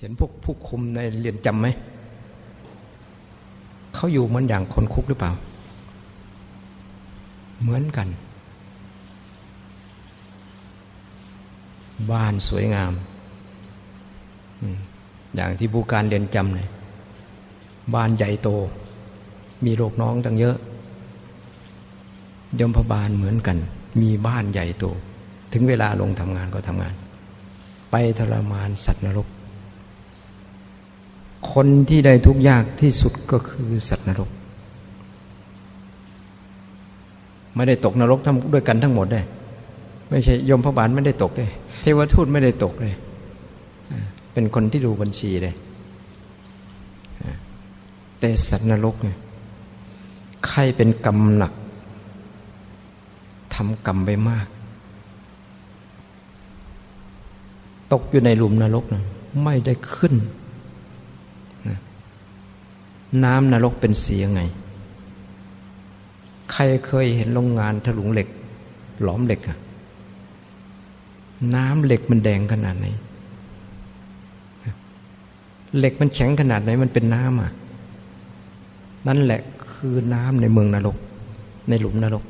เห็นพวกผู้คุมในเรียนจำไหม เขาอยู่เหมือนอย่างคนคุกหรือเปล่า เหมือนกัน บ้านสวยงาม อย่างที่ผู้การเรียนจำเลยบ้านใหญ่โต มีโรคน้องตั้งเยอะยมพบาลเหมือนกัน มีบ้านใหญ่โต ถึงเวลาลงทำงานก็ทำงาน ไปทรมานสัตว์นรก คนที่ได้ทุกยากที่สุดก็คือสัตว์นรก ไม่ได้ตกนรกทั้งด้วยกันทั้งหมดเลยไม่ใช่ยมพบาลไม่ได้ตกเลยเทวทูตไม่ได้ตกเลย เป็นคนที่ดูบัญชีเลยแต่สัตว์นรกเนี่ยใครเป็นกรรมหนักทำกรรมไปมาก ตกอยู่ในหลุมนรกนะไม่ได้ขึ้น น้ำนรกเป็นสียังไง ใครเคยเห็นโรงงานถลุงเหล็ก หลอมเหล็กอะน้ำเหล็กมันแดงขนาดไหน เหล็กมันแข็งขนาดไหน มันเป็นน้ำอะ นั่นแหละคือน้ำในเมืองนรก ในหลุมนรก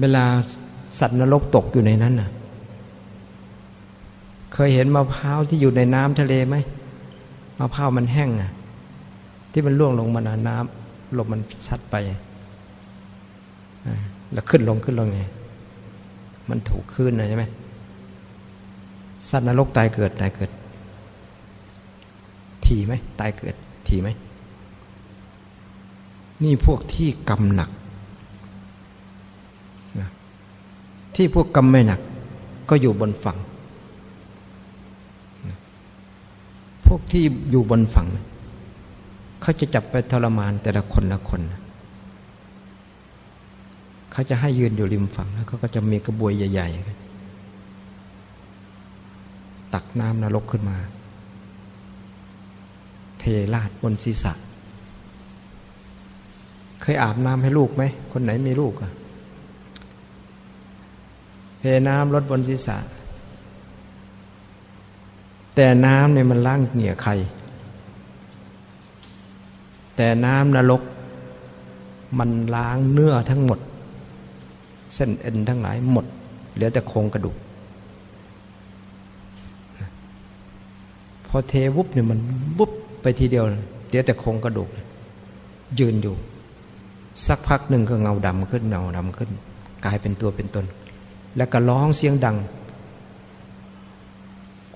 เวลาสัตว์นรกตกอยู่ในนั้นน่ะ เคยเห็นมะพร้าวที่อยู่ในน้ำทะเลไหมมะพร้าวมันแห้งอะที่มันล่วงลงมาในน้ำลมมันชัดไปแล้วขึ้นลงขึ้นลงไงมันถูกขึ้นนะใช่ไหมสัตว์นรกตายเกิดตายเกิดทีไหมตายเกิดทีไหมนี่พวกที่กรรมหนักที่พวกกรรมไม่หนัก ก็อยู่บนฝั่งนะ พวกที่อยู่บนฝั่ง เขาจะจับไปทรมานแต่ละคนละคน เขาจะให้ยืนอยู่ริมฝั่งแล้วเขาก็จะมีกระบวยใหญ่ๆ ตักน้ำนรกขึ้นมา เทราดบนศีรษะ เคยอาบน้ำให้ลูกไหม คนไหนมีลูกอะเทน้ำลดบนศีรษะ แต่น้ำเนี่ยมันล้างเหนียใคร แต่น้ำนรก มันล้างเนื้อทั้งหมด เส้นเอ็นทั้งหลายหมด เหลือแต่โครงกระดูก พอเทวุบเนี่ยมันวุบไปทีเดียวเดี๋ยวแต่โครงกระดูก ยืนอยู่ สักพักหนึ่งก็เงาดำขึ้นเงาดำขึ้น กลายเป็นตัวเป็นตน แล้วก็ร้องเสียงดัง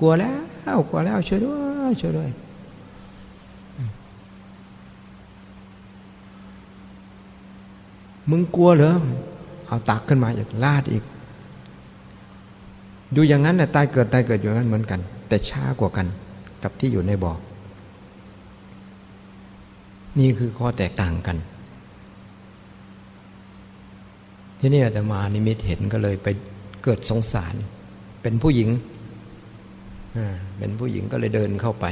กลัวแล้ว กลัวแล้วช่วยด้วยช่วยด้วยมึงกลัวเหรอเอาตักขึ้นมาอีกลาดอีกอยู่อย่างนั้นนะตายเกิดตายเกิดอยู่างนั้นเหมือนกัน แต่ช้ากว่ากัน กับที่อยู่ในบ่อนี่คือข้อแตกต่างกัน ที่นี่อาตมานิมิตเห็นก็เลยไปเกิดสงสาร เป็นผู้หญิง เป็นผู้หญิงก็เลยเดินเข้าไป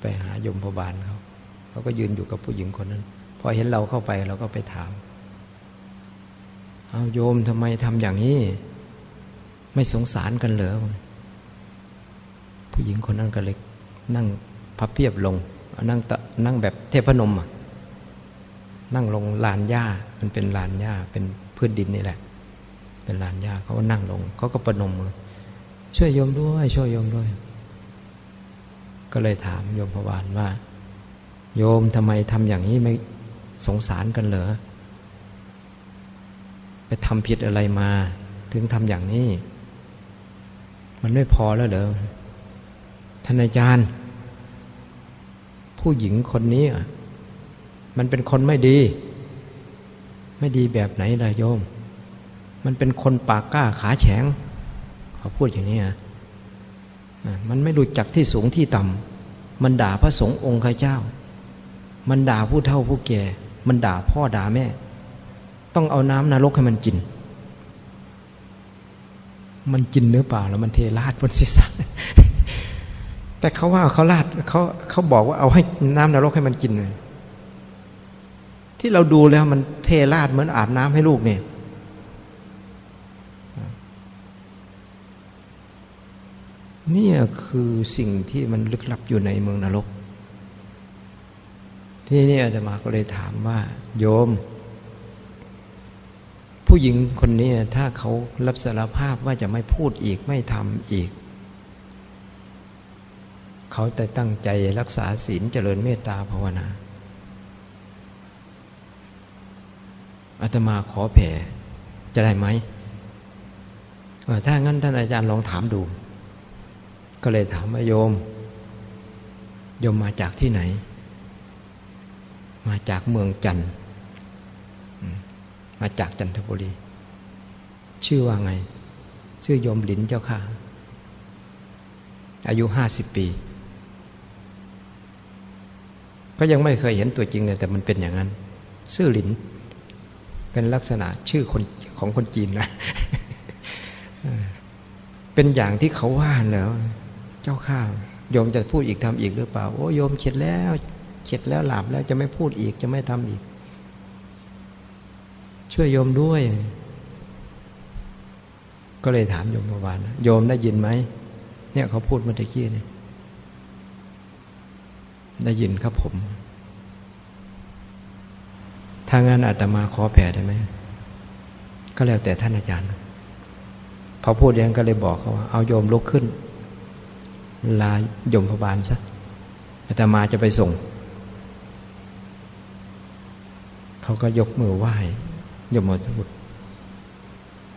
ไปหายมพบาลเขาเขาก็ยืนอยู่กับผู้หญิงคนนั้น พอเห็นเราเข้าไปเราก็ไปถาม เอาโยมทำไมทำอย่างนี้ ไม่สงสารกันเหรอผู้หญิงคนนั้นก็เลยนั่งพับเพียบลง นั่งนั่งแบบเทพนมอะนั่งลงลานหญ้า มันเป็นลานหญ้า เป็นพื้นดินนี่แหละ เป็นลานหญ้าเขาก็นั่งลง เขาก็ประนมมือ ช่วยโยมด้วย ช่วยโยมด้วย ก็เลยถามโยมพวานว่า โยมทำไมทำอย่างนี้ไม่สงสารกันเหรอไปทำผิดอะไรมา ถึงทำอย่างนี้ มันไม่พอแล้วเหรอท่านอาจารย์ ผู้หญิงคนนี้มันเป็นคนไม่ดี ไม่ดีแบบไหนล่ะโยม มันเป็นคนปากกล้าขาแข็ง เขาพูดอย่างนี้อะมันไม่รู้จักที่สูงที่ต่ำมันด่าพระสงฆ์องค์ข้าเจ้า มันด่าผู้เฒ่าผู้แก่ มันด่าพ่อด่าแม่ ต้องเอาน้ำนรกให้มันกิน มันกินเนื้อเปล่าแล้วมันเทราดบนศีรษะแต่เขาว่าเขาลาดเขาเขาบอกว่าเอาให้น้ำนรกให้มันกินเลยที่เราดูแล้วมันเทราดเหมือนอาบน้ำให้ลูกเนี่ย นี่คือสิ่งที่มันลึกลับอยู่ในเมืองนรก ที่นี่อาตมาก็เลยถามว่า โยม ผู้หญิงคนนี้ถ้าเขารับสารภาพว่าจะไม่พูดอีกไม่ทำอีก เขาแต่ตั้งใจรักษาศีลเจริญเมตตาภาวนาอาตมาขอแผ่จะได้ไหมถ้างั้นท่านอาจารย์ลองถามดู ก็เลยถามว่าโยม โยมมาจากที่ไหน มาจากเมืองจันทร์มาจากจันทบุรี ชื่อว่าไง ชื่อโยมหลินเจ้าค่ะ อายุห้าสิบปี ก็ยังไม่เคยเห็นตัวจริงเลยแต่มันเป็นอย่างนั้น ชื่อหลิน เป็นลักษณะชื่อคนของคนจีนนะ เป็นอย่างที่เขาว่าแล้ว เจ้าข้าโยมจะพูดอีกทำอีกหรือเปล่า โอ้โยมเข็ดแล้วเข็ดแล้วหลับแล้วจะไม่พูดอีกจะไม่ทำอีก ช่วยโยมด้วย ก็เลยถามโยมเมื่อวานโยมได้ยินไหมเนี่ยเขาพูดเมื่อกี้เนี่ยได้ยินครับผมถ้างั้นอาตมาขอแผ่ได้ไหมก็แล้วแต่ท่านอาจารย์ พอพูดอย่างก็เลยบอกเขาว่า เอาโยมลุกขึ้น ลายมพบาลซะอาตมาจะไปส่ง เขาก็ยกมือไหว้ยมสมุด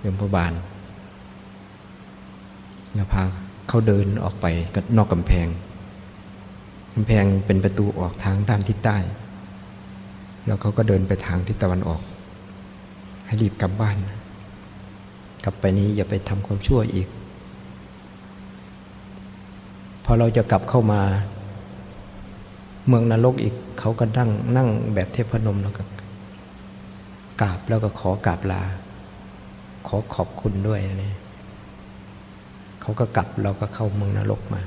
โยมพบาลแล้วพาเขาเดินออกไปนอกกำแพงกำแพงเป็นประตูออกทางด้านทิศใต้ แล้วเขาก็เดินไปทางทิศตะวันออก ให้รีบกลับบ้าน กลับไปนี้อย่าไปทำความชั่วอีก พอเราจะกลับเข้ามา เมืองนรกอีกเขาก็นั่งนั่งแบบเทพนมแล้วก็กราบแล้วก็ขอกราบลา ขอขอบคุณด้วยนี่เขาก็กลับเราก็เข้าเมืองนรกมา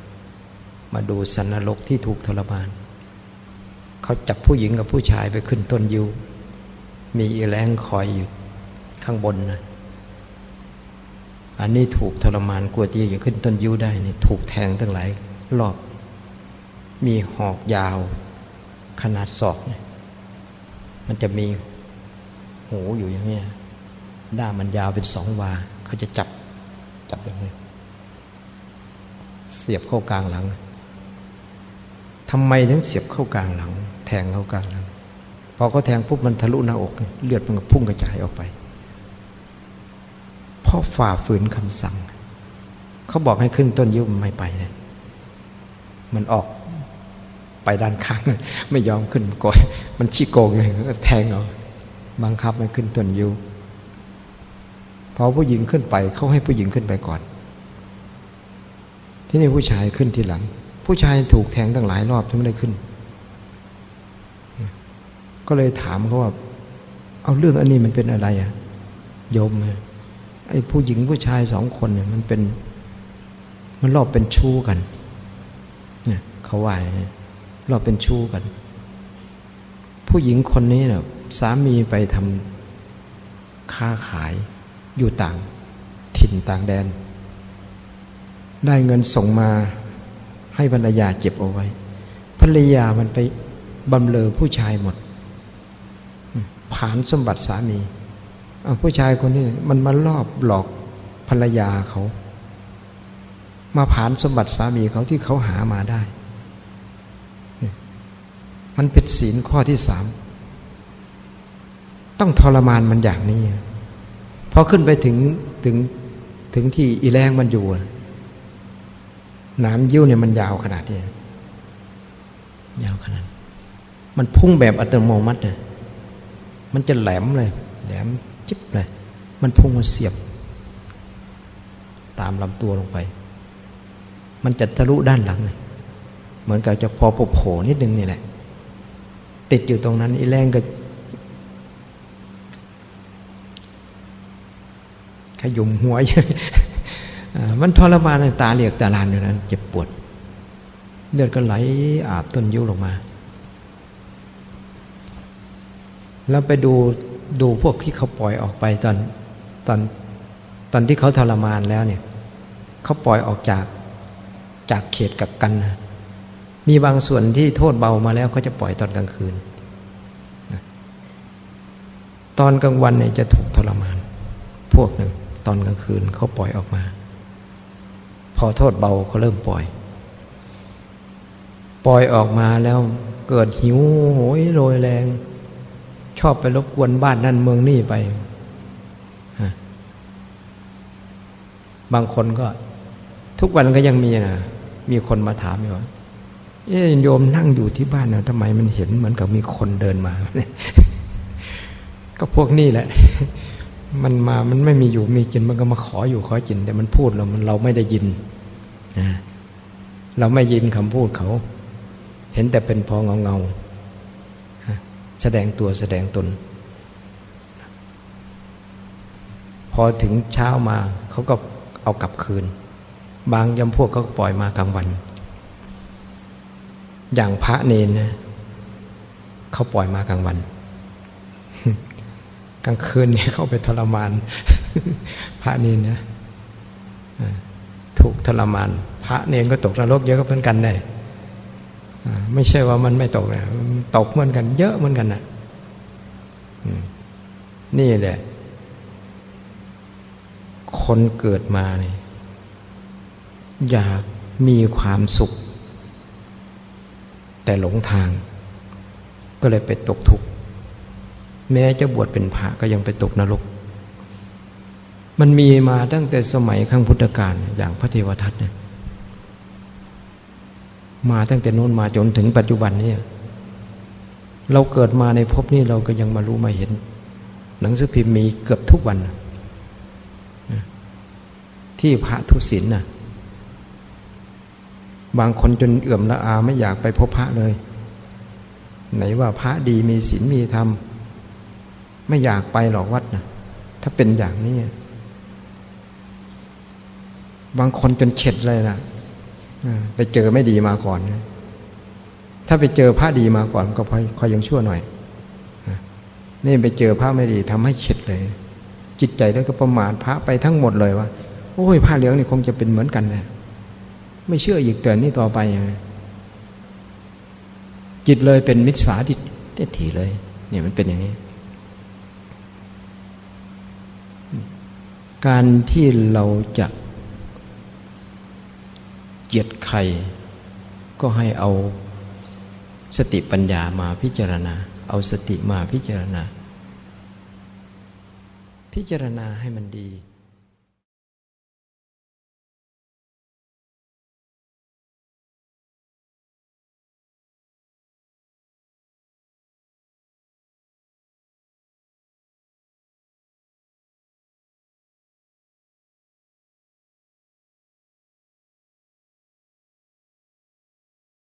มาดูสันนรกที่ถูกทรมาน เขาจับผู้หญิงกับผู้ชายไปขึ้นต้นยิว มีอีแรงคอยอยู่ข้างบนนะอันนี้ถูกทรมานกลัวที่จะขึ้นต้นยิ้วได้นี่ถูกแทงตั้งหลาย รอบ มีหอกยาว ขนาดศอกเนี่ยมันจะมีหูอยู่อย่างนี้ด้ามมันยาวเป็นสองวา เขาจะจับจับอย่างนี้เสียบเข้ากลางหลังทำไมถึงเสียบเข้ากลางหลัง แทงเข้ากลางหลัง พอเขาแทงปุ๊บมันทะลุหน้าอกเลือดมันก็พุ่งกระจายออกไปเพราะฝ่าฝืนคำสั่ง เขาบอกให้ขึ้นต้นยิ้มไม่ไปเลย มันออกไปด้านข้าง ไม่ยอมขึ้นก่อยมันชี้โกงเลยแทงเอาบังคับให้ขึ้นต้นยิ้พอผู้หญิงขึ้นไปเขาให้ผู้หญิงขึ้นไปก่อน ที่นี่ผู้ชายขึ้นทีหลัง ผู้ชายถูกแทงตั้งหลายรอบถึงไม่ได้ขึ้น ก็เลยถามเขาว่า เอาเรื่องอันนี้มันเป็นอะไรอะโยมไอ้ผู้หญิงผู้ชายสองคนเนี่ยมันเป็น มันรอบเป็นชู้กัน เนี่ยเขาว่าเราเป็นชู้กัน ผู้หญิงคนนี้เนี่ยสามีไปทำค้าขายอยู่ต่าง ถิ่นต่างแดน ได้เงินส่งมาให้ภรรยาเจ็บเอาไว้ภรรยามันไปบำเลอผู้ชายหมด ผ่านสมบัติสามีผู้ชายคนนี้มันมาลอบหลอกภรรยาเขา มาผ่านสมบัติสามีเขาที่เขาหามาได้ มันเป็นศีลข้อที่สามต้องทรมานมันอย่างนี้พอขึ้นไปถึงถึงถึงที่อีแรงมันอยู่น้ำยิ้วเนี่ยมันยาวขนาดนี้ยาวขนาด มันพุ่งแบบอัตโนมัติเนี่ยมันจะแหลมเลย แหลมจิ๊บเลยมันพุ่งมาเสียบ ตามลำตัวลงไป มันจะทะลุด้านหลังเลยเหมือนกับจะพอโผล่นิดนึงนี่แหละ ติดอยู่ตรงนั้น อีแรงก็ ขยุมหัวอยู่มันทรมานตาเหลียกตาลานอยู่นั้นเจ็บปวด เลือดก็ไหลอาบต้นยิ้วลงมา แล้วไปดูดูพวกที่เขาปล่อยออกไปตอนตอนตอนที่เขาทรมานแล้วเนี่ย เขาปล่อยออกจากจากเขตกับกันนะ มีบางส่วนที่โทษเบามาแล้วเขาจะปล่อยตอนกลางคืน ตอนกลางวันเนี่ยจะถูกทรมาน พวกหนึ่งตอนกลางคืนเขาปล่อยออกมา พอโทษเบาเขาเริ่มปล่อย ปล่อยออกมาแล้วเกิดหิวโหยโรยแรง ชอบไปรบกวนบ้านนั่นเมืองนี่ไป บางคนก็ ทุกวันก็ยังมีนะมีคนมาถามอยู่ว่า เอ๊โยมนั่งอยู่ที่บ้านเนะทำไมมันเห็นเหมือนกับมีคนเดินมา ก็พวกนี้แหละ มันมา มันไม่มีอยู่มีกิน มันก็มาขออยู่ขอกิน แต่มันพูดเรามันเราไม่ได้ยินนะเราไม่ยินคำพูดเขา เห็นแต่เป็นพอเงาเงาแสดงตัวแสดงตน พอถึงเช้ามาเขาก็เอากลับคืน บางยำพวกก็ปล่อยมากลางวัน อย่างพระเนนนะเขาปล่อยมากลางวัน กลางคืนเนี่เขาไปทรมาน พระเนนนะถูกทรมาน พระเนนก็ตกนรกเยอะก็เหมือนกันได้ไม่ใช่ว่ามันไม่ตกนะตกเหมือนกัน เยอะเหมือนกันนะนี่แหละ คนเกิดมาเนี่ยอยากมีความสุข แต่หลงทาง ก็เลยไปตกทุกข์แม้จะบวชเป็นพระก็ยังไปตกนรก มันมีมาตั้งแต่สมัยขั้งพุทธกาลอย่างพระเทวทัตเนี่ยมาตั้งแต่นู้นมาจนถึงปัจจุบันเนี้เราเกิดมาในภพนี้เราก็ยังมารู้มาเห็น หนังสือพิมพ์มีเกือบทุกวัน ที่พระทุศิลน่ะ บางคนจนเอื่อมละอาไม่อยากไปพบพระเลย ไหนว่าพระดีมีศีลมีธรรม ไม่อยากไปหรอกวัดนะถ้าเป็นอย่างนี้ บางคนจนเข็ดเลยนะไปเจอไม่ดีมาก่อนถ้าไปเจอพระดีมาก่อนก็คอยยังชั่วหน่อยนี่ไปเจอพระไม่ดีทำให้เข็ดเลย จิตใจแล้วก็ประมาทพระไปทั้งหมดเลยว่า โอ้ยผ้าเหลืองนี่คงจะเป็นเหมือนกันนะ ไม่เชื่ออีกแต่นี่ต่อไป จิตเลยเป็นมิจฉาทิฏฐิเลย เนี่ยมันเป็นอย่างนี้ การที่เราจะเกียดใคร ก็ให้เอาสติปัญญามาพิจารณา เอาสติมาพิจารณา พิจารณาให้มันดี